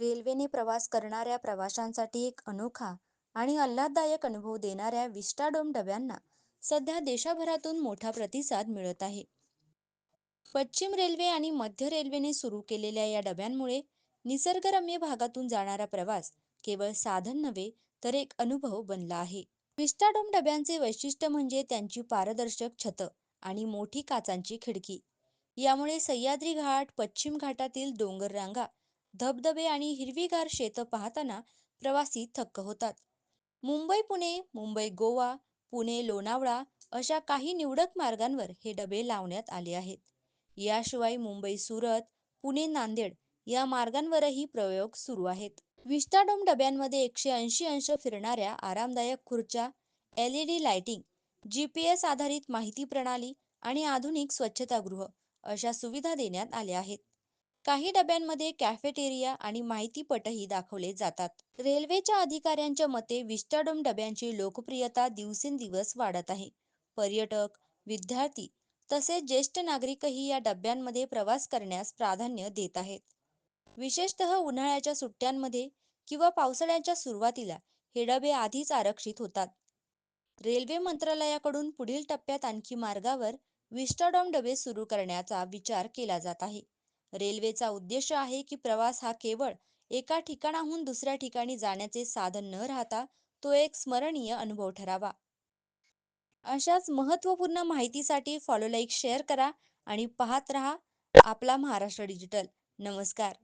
रेल्वेने प्रवास करणाऱ्या प्रवाशांसाठी एक अनोखा आणि आल्हाददायक अनुभव देणाऱ्या विस्टाडोम डब्यांना सध्या देशभरातून मोठा प्रतिसाद मिळत आहे. पश्चिम रेल्वे आणि मध्य रेल्वेने सुरू केलेल्या या डब्यांमुळे निसर्गरम्य भागातून जाणारा प्रवास केवळ साधन नव्हे तर एक अनुभव बनला आहे. विस्टाडोम डब्यांचे वैशिष्ट्य म्हणजे त्यांची पारदर्शक छतं आणि मोठी काचांची खिडकी. यामुळे सह्याद्री घाट, पश्चिम घाटातील डोंगररांगा, धबधबे आणि हिरवीगार शेतं पाहताना प्रवासी थक्क होतात. मुंबई-पुणे, मुंबई-गोवा, पुणे-लोणावळा अशा काही निवडक मार्गांवर हे डबे लावण्यात आले आहेत. याशिवाय मुंबई-सुरत, पुणे-नांदेड या मार्गांवरही प्रयोग सुरू आहेत. विस्टाडोम डब्यांमध्ये एकशे ऐंशी अंश फिरणाऱ्या आरामदायक खुर्च्या, एलईडी लाइटिंग, जीपीएस आधारित माहिती प्रणाली आणि आधुनिक स्वच्छतागृह अशा सुविधा देण्यात आल्या आहेत. काही डब्यांमध्ये कॅफेटेरिया आणि माहितीपटही दाखवले जातात. रेल्वेच्या अधिकाऱ्यांच्या मते विस्टाडोम डब्यांची लोकप्रियता दिवसेंदिवस वाढत आहे. पर्यटक, विद्यार्थी तसेच ज्येष्ठ नागरिकही या डब्यांमध्ये प्रवास करण्यास प्राधान्य देत आहेत. विशेषतः उन्हाळ्याच्या सुट्ट्यांमध्ये किंवा पावसाळ्याच्या सुरुवातीला हे डबे आधीच आरक्षित होतात. रेल्वे मंत्रालयाकडून पुढील टप्प्यात आणखी मार्गावर विस्टाडॉम डबे सुरू करण्याचा विचार केला जात आहे. रेल्वेचा उद्देश आहे की प्रवास हा केवळ एका ठिकाणाहून दुसऱ्या ठिकाणी जाण्याचे साधन न राहता तो एक स्मरणीय अनुभव ठरावा. अशाच महत्त्वपूर्ण माहितीसाठी फॉलो लाईक शेअर करा आणि पाहत रहा आपला महाराष्ट्र डिजिटल. नमस्कार.